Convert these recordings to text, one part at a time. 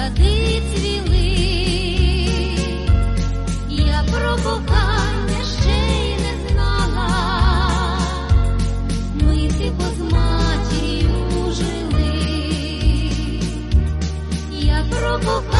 сади цвіли, я про кохання ще й не знала, ми типо з матір'ю жили, я про кохання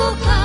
boca.